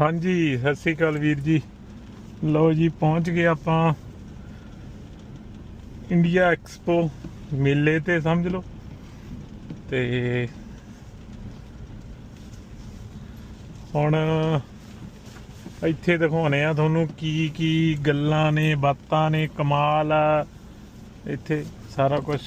ਹਾਂਜੀ, ਸਤਿ ਸ੍ਰੀ ਅਕਾਲ ਵੀਰ ਜੀ। ਲਓ ਜੀ, ਪਹੁੰਚ ਗਏ ਆਪਾਂ ਇੰਡੀਆ ਐਕਸਪੋ ਮੇਲੇ ਤੇ, ਸਮਝ ਲਓ। ਤੇ ਹੁਣ ਇੱਥੇ ਦਿਖਾਉਣੇ ਆ ਤੁਹਾਨੂੰ ਕੀ ਕੀ ਗੱਲਾਂ ਨੇ, ਬਾਤਾਂ ਨੇ, ਕਮਾਲ ਆ। ਇੱਥੇ ਸਾਰਾ ਕੁਝ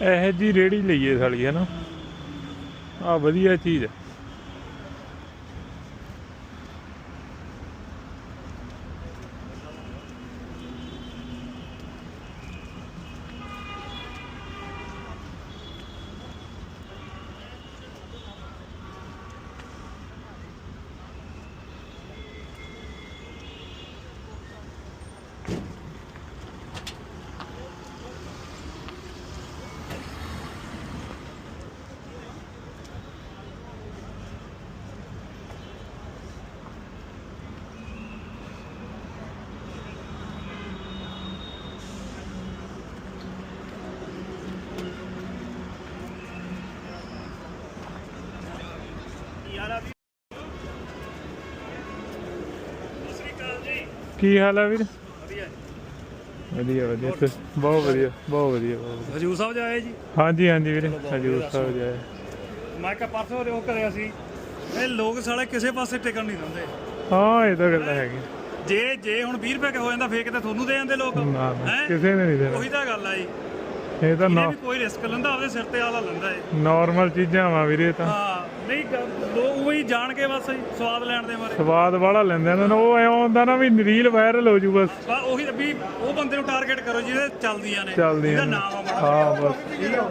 ਇਹੋ ਜੀ ਰੇੜੀ ਲਈਏ ਸਾਲੀ ਹੈ ਨਾ ਆ ਵਧੀਆ ਚੀਜ਼ ਹੈ। ਕੀ ਹਾਲ ਹੈ ਵੀਰ? ਵਧੀਆ ਵਧੀਆ। ਤੇ ਬਹੁਤ ਵਧੀਆ ਬਹੁਤ ਵਧੀਆ ਬਹੁਤ ਵਧੀਆ। ਹਜੂਰ ਸਾਹਿਬ ਜਾਏ ਜੀ? ਹਾਂਜੀ ਹਾਂਜੀ ਵੀਰੇ ਹਜੂਰ ਸਾਹਿਬ ਜਾਏ। ਮੈਂ ਕਿਹਾ ਪਰਸੋਂ ਉਹ ਕਰਿਆ ਸੀ। ਇਹ ਲੋਕ ਸਾਲੇ ਕਿਸੇ ਪਾਸੇ ਟਿਕਣ ਨਹੀਂ ਦਿੰਦੇ। ਹਾਂ ਇਹ ਤਾਂ ਗੱਲ ਹੈਗੀ। ਜੇ ਜੇ ਹੁਣ 20 ਰੁਪਏ ਹੋ ਜਾਂਦਾ ਫੇਰ ਕਿਤੇ ਤੁਹਾਨੂੰ ਦੇ ਜਾਂਦੇ ਲੋਕ। ਨਾ ਨਾ, ਹੈਂ? ਕਿਸੇ ਨੇ ਨਹੀਂ ਦੇਣਾ। ਉਹੀ ਤਾਂ ਗੱਲ ਆ ਜੀ। ਇਹ ਤਾਂ ਇਹਨੇ ਵੀ ਕੋਈ ਰਿਸਕ ਲੈਂਦਾ ਆਪਦੇ ਸਿਰ ਤੇ ਆਲਾ ਲੈਂਦਾ ਏ। ਨਾਰਮਲ ਚੀਜ਼ਾਂ ਵਾ ਵੀਰੇ ਇਹ ਤਾਂ। ਹਾਂ। ਨਹੀਂ ਗ- ਲੋਕ ਉਹੀ ਜਾਣ ਕੇ ਬਸ ਸਵਾਦ ਲੈਣ ਦੇ ਮਾਰੇ ਸਵਾਦ ਵਾਲਾ ਲੈਂਦੇ ਨੇ ਉਹ ਐਂ ਹੁੰਦਾ ਨਾ ਵੀ ਰੀਲ ਵਾਇਰਲ ਹੋ ਜੂ ਬਸ। ਬਸ ਉਹੀ ਵੀ ਉਹ ਬੰਦੇ ਨੂੰ ਟਾਰਗੇਟ ਕਰੋ ਜਿਹਦੇ ਚੱਲਦੀਆਂ ਨੇ ਚੱਲਦੀਆਂ ਜਿਹਦਾ ਨੇ। ਨਾਮ ਆ ਬੜਾ ਹਾਂ ਬਸ। ਠੀਕ ਆ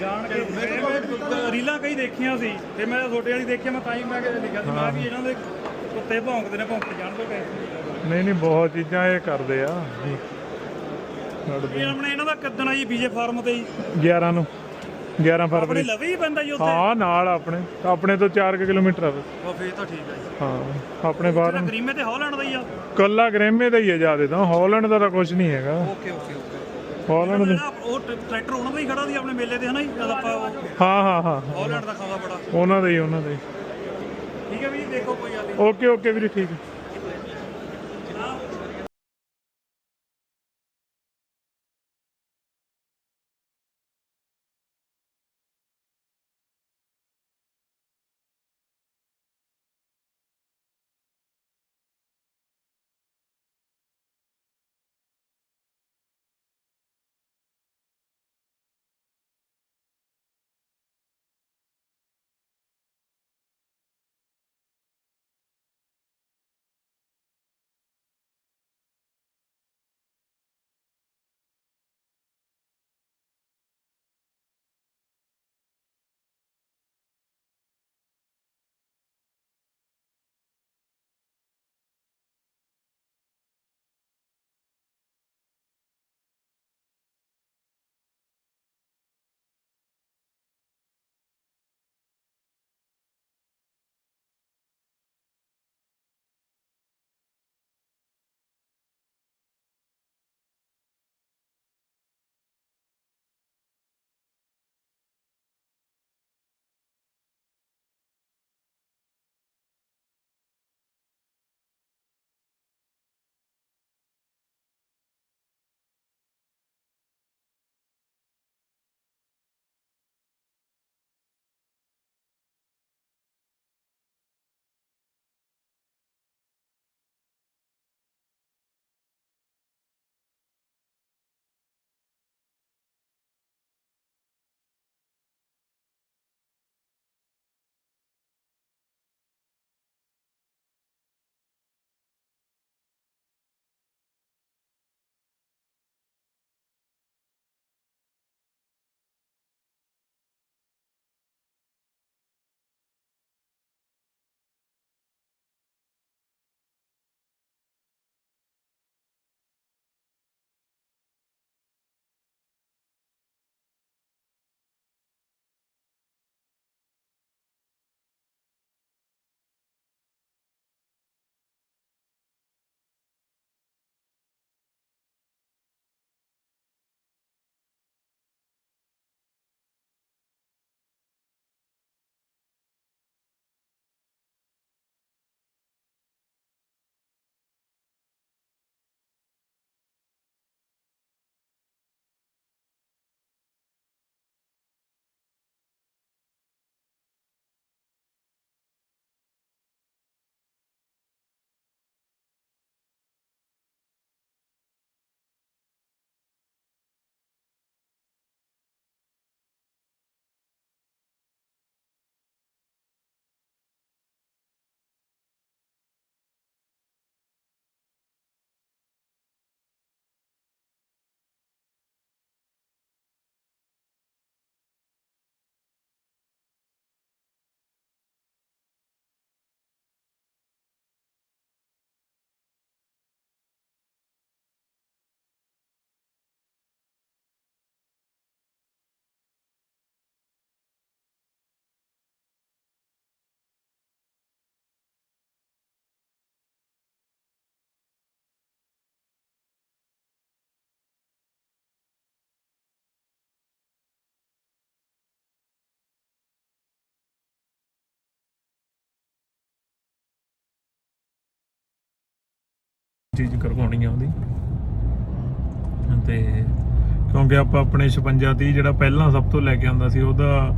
ਜਾਣ ਕੇ ਫਿਰ ਮੈਂ ਰੀਲਾਂ ਕਈ ਦੇਖੀਆਂ ਸੀ ਤੇ ਮੈਂ ਛੋਟੇ ਵਾਲੀ ਦੇਖੀ ਮੈਂ ਤਾਂ ਹੀ ਮੈਂ ਕਿਹਾ ਲਿਖਿਆ ਸੀ ਮੈਂ ਵੀ ਇਹਨਾਂ ਦੇ ਕੁੱਤੇ ਭੌਂਕਦੇ ਨੇ ਭੌਂਕ ਜਾਣ ਤੋਂ ਗਏ ਨਹੀਂ ਨਹੀਂ ਬਹੁਤ ਚੀਜ਼ਾਂ ਇਹ ਕਰਦੇ ਆ। ਇਹ ਆਪਣੇ ਇਹਨਾਂ ਦਾ ਕਿੱਦਣ ਆ ਜੀ ਬੀਜੇ ਫਾਰਮ ਤੇ ਜੀ 11 ਨੂੰ। 11 ਆਪਣੇ ਫਰਵਰੀ ਲਵੇ ਹੀ ਪੈਂਦਾ ਜੀ ਉੱਥੇ? ਹਾਂ ਨਾਲ ਆਪਣੇ। ਆਪਣੇ ਤੋਂ 4 ਕਿਲੋਮੀਟਰ ਆ ਬਸ। ਉਹ ਫੇਰ ਤਾਂ ਠੀਕ ਜੀ। ਹਾਂ ਆਪਣੇ ਬਾਹਰ ਜਿਹੜਾ ਗਰੀਮੇ ਤੇ ਹਾਲੈਂਡ ਦਾ ਹੀ ਆ। ਕੱਲਾ ਗ੍ਰੇਮੇ ਦਾ ਹੀ ਹੈ ਜ਼ਿਆਦਾ ਤਾਂ। ਹਾਲੈਂਡ ਦਾ ਤਾਂ ਕੁਝ ਨਹੀਂ ਹੈਗਾ। Okay okay okay. ਹਾਲੈਂਡ ਦਾ ਜਿਹੜਾ ਉਹ ਟ- ਟਰੈਕਟਰ ਉਹਨਾਂ ਦਾ ਹੀ ਖੜਾ ਸੀ ਆਪਣੇ ਮੇਲੇ ਤੇ ਹਨਾ ਜੀ? ਜਦ ਆਪਾਂ ਉਹ ਹਾਂ ਹਾਂ ਹਾਂ। ਹਾਲੈਂਡ ਦਾ ਖਾਦਾ ਬੜਾ। ਉਹਨਾਂ ਦਾ ਹੀ ਉਹਨਾਂ ਦਾ ਹੀ। ਠੀਕ ਹੈ ਵੀ ਦੇਖੋ ਕੋਈ ਗੱਲ ਨਹੀਂ ਓਕੇ ਓਕੇ ਵੀਰੇ ਠੀਕ ਹੈ ਚੀਜ਼ ਕਰਵਾਉਣੀ ਆ ਉਹਦੀ। ਤੇ ਕਿਉਂਕਿ ਆਪਾਂ ਆਪਣੇ 56 30 ਜਿਹੜਾ ਪਹਿਲਾਂ ਸਭ ਤੋਂ ਲੈ ਕੇ ਆਉਂਦਾ ਸੀ, ਉਹਦਾ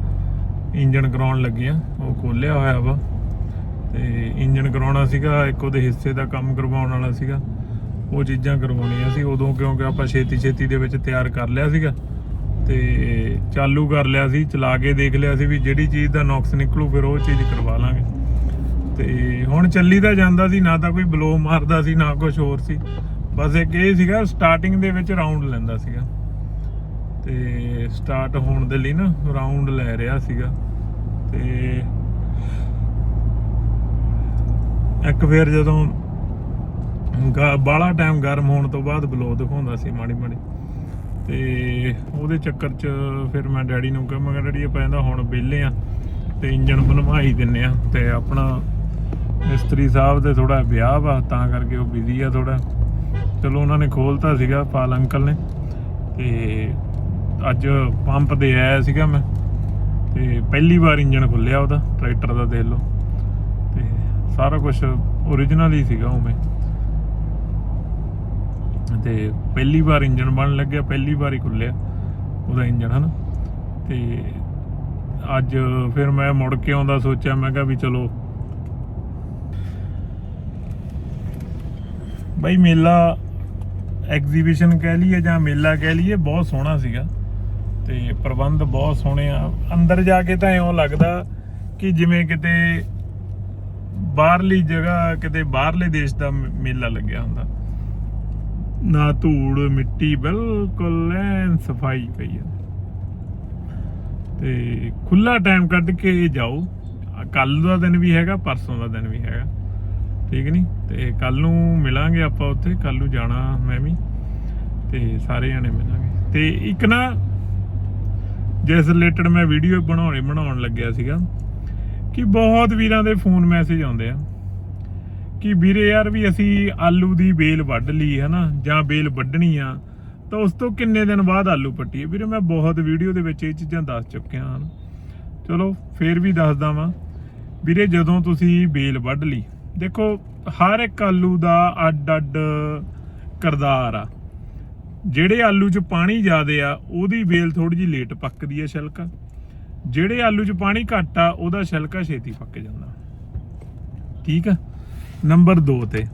ਇੰਜਨ ਕਰਾਉਣ ਲੱਗੇ ਆ। ਉਹ ਖੋਲਿਆ ਹੋਇਆ ਵਾ। ਤੇ ਇੰਜਨ ਕਰਾਉਣਾ ਸੀਗਾ, ਇੱਕ ਉਹਦੇ ਹਿੱਸੇ ਦਾ ਕੰਮ ਕਰਵਾਉਣ ਵਾਲਾ ਸੀਗਾ। ਉਹ ਚੀਜ਼ਾਂ ਕਰਵਾਉਣੀਆਂ ਸੀ। ਉਦੋਂ ਕਿਉਂਕਿ ਆਪਾਂ ਛੇਤੀ ਛੇਤੀ ਦੇ ਵਿੱਚ ਤਿਆਰ ਕਰ ਲਿਆ ਸੀਗਾ। ਤੇ ਚਾਲੂ ਕਰ ਲਿਆ ਸੀ, ਚਲਾ ਕੇ ਦੇਖ ਲਿਆ ਸੀ ਵੀ ਜਿਹੜੀ ਚੀਜ਼ ਦਾ ਨੁਕਸ ਨਿਕਲੂ, ਫਿਰ ਉਹ ਚੀਜ਼ ਕਰਵਾ ਲਾਂਗੇ। ਤੇ ਹੁਣ ਚੱਲੀ ਤਾਂ ਜਾਂਦਾ ਸੀ, ਨਾ ਤਾਂ ਕੋਈ ਬਲੋ ਮਾਰਦਾ ਸੀ, ਨਾ ਕੁਝ ਹੋਰ ਸੀ। ਬਸ ਇੱਕ ਇਹ ਸੀਗਾ ਸਟਾਰਟਿੰਗ ਦੇ ਵਿੱਚ ਰਾਉਂਡ ਲੈਂਦਾ ਸੀਗਾ। ਤੇ ਸਟਾਰਟ ਹੋਣ ਦੇ ਲਈ ਨਾ ਰਾਉਂਡ ਲੈ ਰਿਹਾ ਸੀਗਾ। ਤੇ ਇੱਕ ਫਿਰ ਜਦੋਂ ਬਾਲਾ ਟਾਈਮ ਗਰਮ ਹੋਣ ਤੋਂ ਬਾਅਦ ਬਲੋ ਦਿਖਾਉਂਦਾ ਸੀ ਮਾੜੀ ਮਾੜੀ। ਤੇ ਉਹਦੇ ਚੱਕਰ 'ਚ ਫਿਰ ਮੈਂ ਡੈਡੀ ਨੂੰ ਕਿਹਾ, ਮੈਂ ਕਿਹਾ, ਡੈਡੀ ਇਹ ਪੈਂਦਾ ਹੁਣ ਵਿਹਲੇ ਆ ਤੇ ਇੰਜਨ ਬਣਵਾਈ ਦਿੰਨੇ ਆ ਤੇ ਆਪਣਾ ਮਿਸਤਰੀ ਸਾਹਿਬ ਦੇ ਥੋੜਾ ਵਿਆਹ ਵਾ, ਤਾਂ ਕਰਕੇ ਉਹ ਬਿਜ਼ੀ ਆ ਥੋੜਾ ਚਲੋ ਉਹਨਾਂ ਨੇ ਖੋਲਤਾ ਸੀਗਾ, ਪਾਲ ਅੰਕਲ ਨੇ। ਤੇ ਅੱਜ ਪੰਪ ਦੇ ਆਇਆ ਸੀਗਾ ਮੈਂ। ਤੇ ਪਹਿਲੀ ਵਾਰ ਇੰਜਨ ਖੁੱਲਿਆ ਉਹਦਾ, ਟਰੈਕਟਰ ਦਾ ਦੇਖ ਲਓ। ਤੇ ਸਾਰਾ ਕੁਝ ਓਰੀਜਨਲ ਹੀ ਸੀਗਾ ਉਵੇਂ। ਤੇ ਪਹਿਲੀ ਵਾਰ ਇੰਜਨ ਬਣਨ ਲੱਗਿਆ, ਪਹਿਲੀ ਵਾਰ ਹੀ ਖੁੱਲਿਆ ਉਹਦਾ ਇੰਜਨ ਹਨਾ। ਤੇ ਅੱਜ ਫਿਰ ਮੈਂ ਮੁੜ ਕੇ ਆਉਂਦਾ ਸੋਚਿਆ, ਮੈਂ ਕਿਹਾ ਵੀ ਚਲੋ ਬਾਈ ਮੇਲਾ ਐਗਜ਼ੀਬਿਸ਼ਨ ਕਹਿ ਲਈਏ ਜਾਂ ਮੇਲਾ ਕਹਿ ਲਈਏ, ਬਹੁਤ ਸੋਹਣਾ ਸੀਗਾ। ਤੇ ਪ੍ਰਬੰਧ ਬਹੁਤ ਸੋਹਣੇ ਆ। ਅੰਦਰ ਜਾ ਕੇ ਤਾਂ ਇਉਂ ਲੱਗਦਾ ਕਿ ਜਿਵੇਂ ਕਿਤੇ ਬਾਹਰਲੀ ਜਗ੍ਹਾ, ਕਿਤੇ ਬਾਹਰਲੇ ਦੇਸ਼ ਦਾ ਮ- ਮੇਲਾ ਲੱਗਿਆ ਹੁੰਦਾ। ਨਾ ਧੂੜ, ਮਿੱਟੀ ਬਿਲਕੁਲ ਐਨ ਸਫ਼ਾਈ ਪਈ ਹੈ ਤੇ ਖੁੱਲਾ ਟਾਈਮ ਕੱਢ ਕੇ ਜਾਓ। ਕੱਲ ਦਾ ਦਿਨ ਵੀ ਹੈਗਾ, ਪਰਸੋਂ ਦਾ ਦਿਨ ਵੀ ਹੈਗਾ। ਠੀਕ ਨਹੀਂ ਤੇ ਕੱਲ ਨੂੰ ਮਿਲਾਂਗੇ ਆਪਾਂ ਉੱਥੇ, ਕੱਲ ਨੂੰ ਜਾਣਾ ਮੈਂ ਵੀ, ਤੇ ਸਾਰੇ ਜਣੇ ਮਿਲਾਂਗੇ। ਤੇ ਇੱਕ ਨਾ, ਜਿਸ ਰਿਲੇਟਡ ਮੈਂ ਵੀਡੀਓ ਬਣਾਉਣੇ, ਬਣਾਉਣ ਲੱਗਿਆ ਸੀਗਾ, ਕਿ ਬਹੁਤ ਵੀਰਾਂ ਦੇ ਫੋਨ ਮੈਸੇਜ ਆਉਂਦੇ ਆ, ਕਿ ਵੀਰੇ ਯਾਰ ਵੀ ਅਸੀਂ ਆਲੂ ਦੀ ਬੇਲ ਵੱਢ ਲਈ ਹੈ ਨਾ, ਜਾਂ ਬੇਲ ਵੱਢਣੀ ਆ, ਤਾਂ ਉਸ ਤੋਂ ਕਿੰਨੇ ਦਿਨ ਬਾਅਦ ਆਲੂ ਪੱਟੀਏ? ਵੀਰੇ ਮੈਂ ਬਹੁਤ ਵੀਡੀਓ ਦੇ ਵਿੱਚ ਇਹ ਚੀਜ਼ਾਂ ਦੱਸ ਚੁੱਕਿਆ ਹਾਂ। ਚਲੋ, ਫੇਰ ਵੀ ਦੱਸਦਾ ਵਾਂ, ਵੀਰੇ ਜਦੋਂ ਤੁਸੀਂ ਬੇਲ ਵੱਢ ਲਈ ਦੇਖੋ, ਹਰ ਇੱਕ ਆਲੂ ਦਾ ਅੱਡ ਅੱਡ ਕਰਦਾਰ ਆ। ਜਿਹੜੇ ਆਲੂ 'ਚ ਪਾਣੀ ਜ਼ਿਆਦੇ ਆ, ਉਹਦੀ ਵੇਲ ਥੋੜੀ ਜਿਹੀ ਲੇਟ ਪੱਕਦੀ ਆ ਛਿਲਕਾ। ਜਿਹੜੇ ਆਲੂ 'ਚ ਪਾਣੀ ਘੱਟ ਆ, ਉਹਦਾ ਛਿਲਕਾ ਛੇਤੀ ਪੱਕ ਜਾਂਦਾ। ਠੀਕ ਆ? ਨੰਬਰ 2 ਤੇ।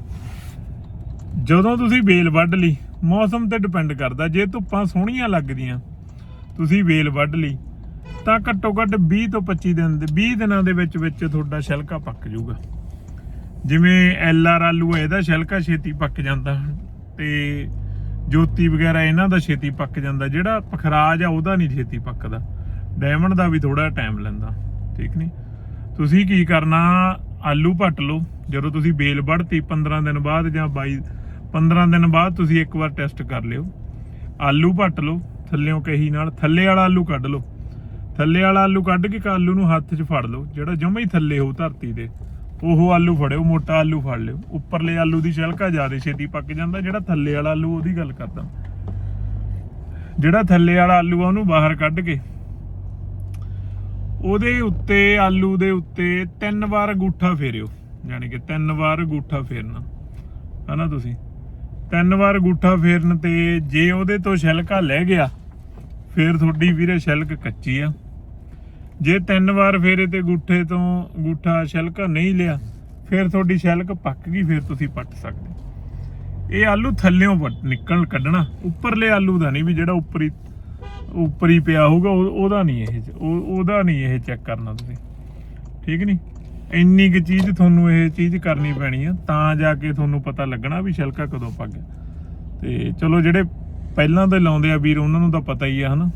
ਜਦੋਂ ਤੁਸੀਂ ਵੇਲ ਵੱਢ ਲਈ, ਮੌਸਮ ਤੇ ਡਿਪੈਂਡ ਕਰਦਾ। ਜੇ ਧੁੱਪਾਂ ਸੋਹਣੀਆਂ ਲੱਗਦੀਆਂ, ਤੁਸੀਂ ਵੇਲ ਵੱਢ ਲਈ, ਤਾਂ ਘੱਟੋ ਘੱਟ 20 ਤੋਂ 25 ਦਿਨ ਦੇ 20 ਦਿਨਾਂ ਦੇ ਵਿੱਚ ਵਿੱਚ ਤੁਹਾਡਾ ਛਿਲਕਾ ਪੱਕ ਜਾਊਗਾ। ਜਿਵੇਂ ਐਲ ਆਰ ਆਲੂ ਹੈ ਇਹਦਾ ਛਿਲਕਾ ਛੇਤੀ ਪੱਕ ਜਾਂਦਾ ਤੇ ਜੋਤੀ ਵਗੈਰਾ ਇਹਨਾਂ ਦਾ ਛੇਤੀ ਪੱਕ ਜਾਂਦਾ, ਜਿਹੜਾ ਪਖਰਾਜ ਆ ਉਹਦਾ ਨਹੀਂ ਛੇਤੀ ਪੱਕਦਾ। ਡਾਇਮੰਡ ਦਾ ਵੀ ਥੋੜਾ ਟਾਈਮ ਲੈਂਦਾ, ਠੀਕ ਨਹੀਂ ਤੁਸੀਂ ਕੀ ਕਰਨਾ, ਆਲੂ ਭੱਟ ਲਓ, ਜਦੋਂ ਤੁਸੀਂ ਬੇਲ ਵੱਢਤੀ 15 ਦਿਨ ਬਾਅਦ ਜਾਂ 22 15 ਦਿਨ ਬਾਅਦ ਤੁਸੀਂ ਇੱਕ ਵਾਰ ਟੈਸਟ ਕਰ ਲਿਓ। ਆਲੂ ਭੱਟ ਲਓ, ਥੱਲਿਓਂ ਕਹੀ ਨਾਲ, ਥੱਲੇ ਵਾਲਾ ਆਲੂ ਕੱਢ ਲਓ। ਥੱਲੇ ਵਾਲਾ ਆਲੂ ਕੱਢ ਕੇ ਇੱਕ ਆਲੂ ਨੂੰ ਹੱਥ 'ਚ ਫੜ ਲਓ, ਜਿਹੜਾ ਜਮਾ ਹੀ ਥੱਲੇ ਹੋ ਧਰਤੀ ਦੇ ਉਹ ਆਲੂ ਫੜਿਓ, ਮੋਟਾ ਆਲੂ ਫੜ ਲਿਓ। ਉੱਪਰਲੇ ਆਲੂ ਦੀ ਛਿਲਕਾ ਜ਼ਿਆਦਾ ਛੇਤੀ ਪੱਕ ਜਾਂਦਾ, ਜਿਹੜਾ ਥੱਲੇ ਵਾਲਾ ਆਲੂ ਉਹਦੀ ਗੱਲ ਕਰਦਾ। ਜਿਹੜਾ ਥੱਲੇ ਵਾਲਾ ਆਲੂ ਆ, ਉਹਨੂੰ ਬਾਹਰ ਕੱਢ ਕੇ। ਉਹਦੇ ਉੱਤੇ, ਆਲੂ ਦੇ ਉੱਤੇ ਤਿੰਨ ਵਾਰ ਗੂਠਾ ਫੇਰਿਓ। ਯਾਨੀ ਕਿ ਤਿੰਨ ਵਾਰ ਗੂਠਾ ਫੇਰਨਾ। ਹਨਾ ਤੁਸੀਂ? ਤਿੰਨ ਵਾਰ ਗੂਠਾ ਫੇਰਨ ਤੇ ਜੇ ਉਹਦੇ ਤੋਂ ਛਿਲਕਾ ਲੈ ਗਿਆ, ਫੇਰ ਤੁਹਾਡੀ ਵੀਰੇ ਛਿਲਕ ਕੱਚੀ ਆ। ਜੇ ਤਿੰਨ ਵਾਰ ਫੇਰੇ ਤੇ ਗੁੱਠੇ ਤੋਂ ਗੂਠਾ ਛਿਲਕਾ ਨਹੀਂ ਲਿਆ, ਫਿਰ ਤੁਹਾਡੀ ਛਿਲਕ ਪੱਕ ਗਈ, ਫਿਰ ਤੁਸੀਂ ਪੱਟ ਸਕਦੇ। ਇਹ ਆਲੂ ਥੱਲਿਓਂ ਪੱਟ ਨਿਕਲ ਕੱਢਣਾ। ਉੱਪਰਲੇ ਆਲੂ ਦਾ ਨਹੀਂ ਵੀ ਜਿਹੜਾ ਉੱਪਰੀ, ਉੱਪਰ ਹੀ ਪਿਆ ਹੋਊਗਾ, ਉਹ- ਉਹਦਾ ਨਹੀਂ ਇਹ ਉਹਦਾ ਨਹੀਂ ਇਹ ਚੈੱਕ ਕਰਨਾ ਤੁਸੀਂ। ਠੀਕ ਨਹੀਂ? ਇੰਨੀ ਕੁ ਚੀਜ਼ ਤੁਹਾਨੂੰ ਇਹ ਚੀਜ਼ ਕਰਨੀ ਪੈਣੀ ਆ, ਤਾਂ ਜਾ ਕੇ ਤੁਹਾਨੂੰ ਪਤਾ ਲੱਗਣਾ ਵੀ ਛਿਲਕਾ ਕਦੋਂ ਪੱਕ ਗਿਆ। ਤੇ ਚਲੋ ਜਿਹੜੇ ਪਹਿਲਾਂ ਤੋਂ ਲਾਉਂਦੇ ਆ ਵੀਰ, ਉਹਨਾਂ ਨੂੰ ਤਾਂ ਪਤਾ ਹੀ ਆ, ਹਨਾ?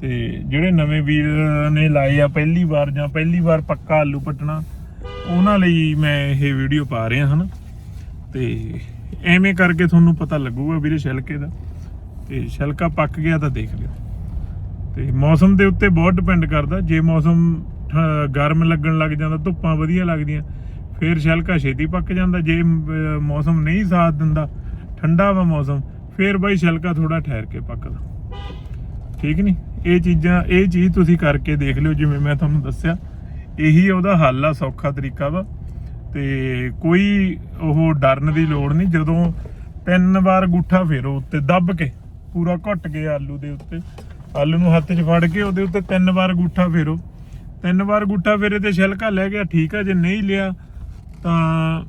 ਤੇ ਜਿਹੜੇ ਨਵੇਂ ਵੀਰ ਨੇ ਲਾਏ ਆ, ਪਹਿਲੀ ਵਾਰ ਜਾਂ ਪਹਿਲੀ ਵਾਰ ਪੱਕਾ ਆਲੂ ਪੱਟਣਾ, ਉਹਨਾਂ ਲਈ ਮੈਂ ਇਹ ਵੀਡੀਓ ਪਾ ਰਿਹਾ ਹਨਾ ਤੇ ਐਵੇਂ ਕਰਕੇ ਤੁਹਾਨੂੰ ਪਤਾ ਲੱਗੂਗਾ ਵੀਰੇ ਛਿਲਕੇ ਦਾ। ਤੇ ਛਿਲਕਾ ਪੱਕ ਗਿਆ ਤਾਂ ਦੇਖ ਲਿਓ। ਤੇ ਮੌਸਮ ਦੇ ਉੱਤੇ ਬਹੁਤ ਡਿਪੈਂਡ ਕਰਦਾ। ਜੇ ਮੌਸਮ ਠ- ਗਰਮ ਲੱਗਣ ਲੱਗ ਜਾਂਦਾ, ਧੁੱਪਾਂ ਵਧੀਆ ਲੱਗਦੀਆਂ, ਫਿਰ ਛਿਲਕਾ ਛੇਤੀ ਪੱਕ ਜਾਂਦਾ। ਜੇ ਮੌਸਮ ਨਹੀਂ ਸਾਥ ਦਿੰਦਾ, ਠੰਡਾ ਵਾ ਮੌਸਮ, ਫਿਰ ਬਾਈ ਛਿਲਕਾ ਥੋੜਾ ਠਹਿਰ ਕੇ ਪੱਕਦਾ ਠੀਕ ਨਹੀਂ ਇਹ ਚੀਜ਼ਾਂ, ਇਹ ਚੀਜ਼ ਤੁਸੀਂ ਕਰਕੇ ਦੇਖ ਲਿਓ, ਜਿਵੇਂ ਮੈਂ ਤੁਹਾਨੂੰ ਦੱਸਿਆ। ਇਹੀ ਉਹਦਾ ਹੱਲ ਆ, ਸੌਖਾ ਤਰੀਕਾ ਵਾ। ਤੇ ਕੋਈ ਉਹ ਡਰਨ ਦੀ ਲੋੜ ਨਹੀਂ, ਜਦੋਂ ਤਿੰਨ ਵਾਰ ਗੁੱਠਾ ਫੇਰੋ ਉੱਤੇ ਦੱਬ ਕੇ, ਪੂਰਾ ਘੁੱਟ ਕੇ ਆਲੂ ਦੇ ਉੱਤੇ। ਆਲੂ ਨੂੰ ਹੱਥ 'ਚ ਫੜ ਕੇ ਉਹਦੇ ਉੱਤੇ ਤਿੰਨ ਵਾਰ ਗੁੱਠਾ ਫੇਰੋ। ਤਿੰਨ ਵਾਰ ਗੁੱਠਾ ਫੇਰੇ ਤੇ ਛਿਲਕਾ ਲੈ ਗਿਆ, ਠੀਕ ਆ, ਜੇ ਨਹੀਂ ਲਿਆ ਤਾਂ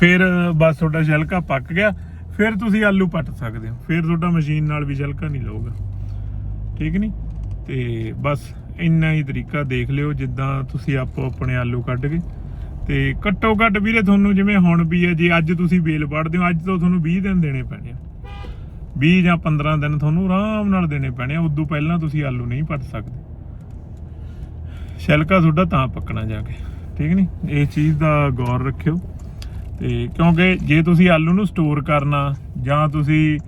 ਫਿਰ ਬਸ ਤੁਹਾਡਾ ਛਿਲਕਾ ਪੱਕ ਗਿਆ। ਫਿਰ ਤੁਸੀਂ ਆਲੂ ਪੱਟ ਸਕਦੇ ਹੋ। ਫਿਰ ਤੁਹਾਡਾ ਮਸ਼ੀਨ ਨਾਲ ਵੀ ਛਿਲਕਾ ਨਹੀਂ ਲਊਗਾ। ਠੀਕ ਨਹੀਂ? ਤੇ ਬਸ ਇੰਨਾ ਹੀ ਤਰੀਕਾ ਦੇਖ ਲਿਓ, ਜਿੱਦਾਂ ਤੁਸੀਂ ਆਪੋ ਆਪਣੇ ਆਲੂ ਕੱਢ ਕੇ ਤੇ ਘੱਟੋ ਘੱਟ ਵੀਰੇ ਤੁਹਾਨੂੰ ਜਿਵੇਂ ਹੁਣ ਵੀ ਹੈ, ਜੇ ਅੱਜ ਤੁਸੀਂ ਬੇਲ ਵੜਦੇ ਹੋ, ਅੱਜ ਤੋਂ ਤੁਹਾਨੂੰ 20 ਦਿਨ ਦੇਣੇ ਪੈਣੇ ਆ। 20 ਜਾਂ 15 ਦਿਨ ਤੁਹਾਨੂੰ ਆਰਾਮ ਨਾਲ ਦੇਣੇ ਪੈਣੇ ਆ, ਉਦੋਂ ਪਹਿਲਾਂ ਤੁਸੀਂ ਆਲੂ ਨਹੀਂ ਪੱਟ ਸਕਦੇ। ਛਿਲਕਾ ਤੁਹਾਡਾ ਤਾਂ ਪੱਕਣਾ ਜਾ ਕੇ, ਠੀਕ ਨਹੀਂ? ਇਹ ਚੀਜ਼ ਦਾ ਗੌਰ ਰੱਖਿਓ। ਤੇ ਕਿਉਂਕਿ ਜੇ ਤੁਸੀਂ ਆਲੂ ਨੂੰ ਸਟੋਰ ਕਰਨਾ ਜਾਂ ਤੁਸੀਂ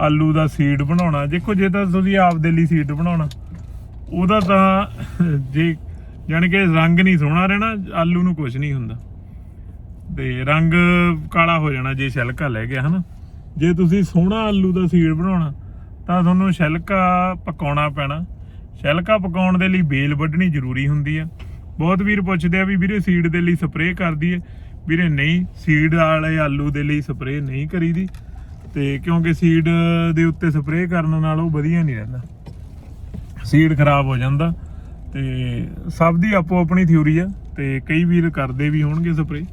ਆਲੂ ਦਾ ਸੀਡ ਬਣਾਉਣਾ। ਦੇਖੋ, ਜੇ ਤਾਂ ਤੁਸੀਂ ਆਪ ਦੇ ਲਈ ਸੀਡ ਬਣਾਉਣਾ, ਉਹਦਾ ਤਾਂ ਜੇ ਜਾਣੀ ਕਿ ਰੰਗ ਨਹੀਂ ਸੋਹਣਾ ਰਹਿਣਾ, ਆਲੂ ਨੂੰ ਕੁਝ ਨਹੀਂ ਹੁੰਦਾ। ਤੇ ਰੰਗ ਕਾਲਾ ਹੋ ਜਾਣਾ ਜੇ ਛਿਲਕਾ ਲੈ ਗਿਆ, ਹਨਾ? ਜੇ ਤੁਸੀਂ ਸੋਹਣਾ ਆਲੂ ਦਾ ਸੀਡ ਬਣਾਉਣਾ, ਤਾਂ ਤੁਹਾਨੂੰ ਛਿਲਕਾ ਪਕਾਉਣਾ ਪੈਣਾ। ਛਿਲਕਾ ਪਕਾਉਣ ਦੇ ਲਈ ਬੇਲ ਵੱਢਣੀ ਜ਼ਰੂਰੀ ਹੁੰਦੀ ਆ। ਬਹੁਤ ਵੀਰ ਪੁੱਛਦੇ ਆ ਵੀ ਵੀਰੇ ਸੀਡ ਦੇ ਲਈ ਸਪਰੇਅ ਕਰਦੀ ਏ? ਵੀਰੇ ਨਹੀਂ ਸੀਡ ਵਾਲੇ ਆਲੂ ਦੇ ਲਈ ਸਪਰੇਅ ਨਹੀਂ ਕਰੀਦੀ। ਤੇ ਕਿਉਂਕਿ ਸੀਡ ਦੇ ਉੱਤੇ ਸਪਰੇਅ ਕਰਨ ਨਾਲ ਉਹ ਵਧੀਆ ਨਹੀਂ ਰਹਿੰਦਾ। ਸੀਡ ਖਰਾਬ ਹੋ ਜਾਂਦਾ ਤੇ ਸਭ ਦੀ ਆਪੋ ਆਪਣੀ ਥਿਊਰੀ ਆ ਤੇ ਕਈ ਵੀਰ ਕਰਦੇ ਵੀ ਹੋਣਗੇ ਸਪਰੇਅ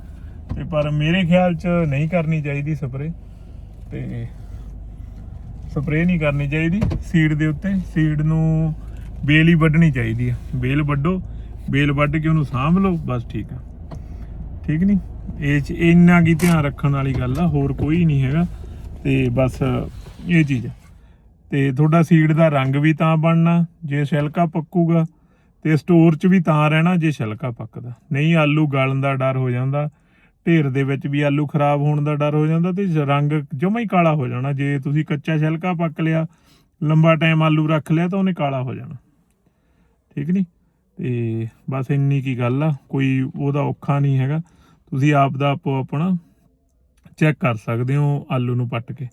ਤੇ ਪਰ ਮੇਰੇ ਖਿਆਲ ਚ ਨਹੀਂ ਕਰਨੀ ਚਾਹੀਦੀ ਸਪਰੇਅ ਤੇ ਸਪਰੇਅ ਨਹੀਂ ਕਰਨੀ ਚਾਹੀਦੀ ਸੀਡ ਦੇ ਉੱਤੇ। ਸੀਡ ਨੂੰ ਬੇਲ ਹੀ ਵੱਢਣੀ ਚਾਹੀਦੀ ਆ। ਬੇਲ ਵੱਢੋ, ਬੇਲ ਵੱਢ ਕੇ ਉਹਨੂੰ ਸਾਂਭ ਲਓ, ਬਸ ਠੀਕ ਆ। ਠੀਕ ਨਹੀਂ ਇਹ ਚ ਇੰਨਾ ਕੀ ਧਿਆਨ ਰੱਖਣ ਵਾਲੀ ਗੱਲ ਆ, ਹੋਰ ਕੋਈ ਨਹੀਂ ਹੈਗਾ। ਤੇ ਬਸ ਇਹ ਚੀਜ਼ ਆ ਤੇ ਤੁਹਾਡਾ ਸੀਡ ਦਾ ਰੰਗ ਵੀ ਤਾਂ ਬਣਨਾ, ਜੇ ਛਿਲਕਾ ਪੱਕੂਗਾ, ਤੇ ਸਟੋਰ 'ਚ ਵੀ ਤਾਂ ਰਹਿਣਾ ਜੇ ਛਿਲਕਾ ਪੱਕਦਾ। ਨਹੀਂ ਆਲੂ ਗਲਣ ਦਾ ਡਰ ਹੋ ਜਾਂਦਾ, ਢੇਰ ਦੇ ਵਿੱਚ ਵੀ ਆਲੂ ਖਰਾਬ ਹੋਣ ਦਾ ਡਰ ਹੋ ਜਾਂਦਾ ਤੇ ਰੰਗ ਜਮਾ ਹੀ ਕਾਲਾ ਹੋ ਜਾਣਾ। ਜੇ ਤੁਸੀਂ ਕੱਚਾ ਛਿਲਕਾ ਪੱਕ ਲਿਆ, ਲੰਬਾ ਟਾਈਮ ਆਲੂ ਰੱਖ ਲਿਆ ਤਾਂ ਉਹਨੇ ਕਾਲਾ ਹੋ ਜਾਣਾ। ਠੀਕ ਨਹੀਂ ਤੇ ਬਸ ਇੰਨੀ ਕੀ ਗੱਲ ਆ, ਕੋਈ ਉਹਦਾ ਔਖਾ ਨਹੀਂ ਹੈਗਾ। ਤੁਸੀਂ ਆਪ ਦਾ ਆਪੋ ਆਪਣਾ ਚੈੱਕ ਕਰ ਸਕਦੇ ਹੋ ਆਲੂ ਨੂੰ ਪੱਟ ਕੇ।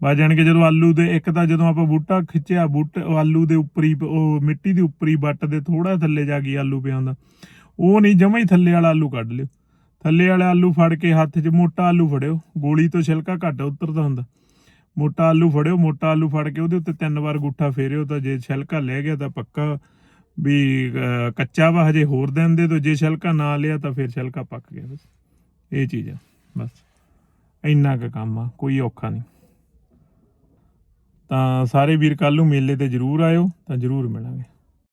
ਬਸ ਜਾਣ ਕੇ ਜਦੋਂ ਆਲੂ ਦੇ ਇੱਕ ਤਾਂ ਜਦੋਂ ਆਪਾਂ ਬੂਟਾ ਖਿੱਚਿਆ, ਬੂਟ ਆਲੂ ਦੇ ਉੱਪਰ ਹੀ ਉਹ ਮਿੱਟੀ ਦੇ ਉੱਪਰ ਵੱਟ ਦੇ ਥੋੜਾ ਥੱਲੇ ਜਾ ਕੇ ਆਲੂ ਪਿਆ ਹੁੰਦਾ। ਉਹ ਨਹੀਂ, ਜਮਾ ਹੀ ਥੱਲੇ ਵਾਲਾ ਆਲੂ ਕੱਢ ਲਿਓ। ਥੱਲੇ ਵਾਲਾ ਆਲੂ ਫੜ ਕੇ ਹੱਥ 'ਚ ਮੋਟਾ ਆਲੂ ਫੜਿਓ। ਗੋਲੀ ਤੋਂ ਛਿਲਕਾ ਘੱਟ ਉਤਰਦਾ ਹੁੰਦਾ। ਮੋਟਾ ਆਲੂ ਫੜਿਓ, ਮੋਟਾ ਆਲੂ ਫੜ ਕੇ ਉਹਦੇ ਉੱਤੇ ਤਿੰਨ ਵਾਰ ਗੁੱਠਾ ਫੇਰਿਓ ਤਾਂ ਜੇ ਛਿਲਕਾ ਲੈ ਗਿਆ ਤਾਂ ਪੱਕਾ ਵੀ ਕੱਚਾ ਵਾ, ਹਜੇ ਹੋਰ ਦਿਨ ਦੇ ਤੋਂ ਜੇ ਛਿਲਕਾ ਨਾ ਲਿਆ ਤਾਂ ਫਿਰ ਛਿਲਕਾ ਪੱਕ ਗਿਆ ਬਸ। ਇਹ ਚੀਜ਼ ਆ, ਬਸ। ਇੰਨਾ ਕੁ ਕੰਮ ਆ, ਕੋਈ ਔਖਾ ਨਹੀਂ। ਤਾਂ ਸਾਰੇ ਵੀਰ ਕੱਲ ਨੂੰ ਮੇਲੇ ਤੇ ਜਰੂਰ ਆਇਓ, ਤਾਂ ਜਰੂਰ ਮਿਲਾਂਗੇ।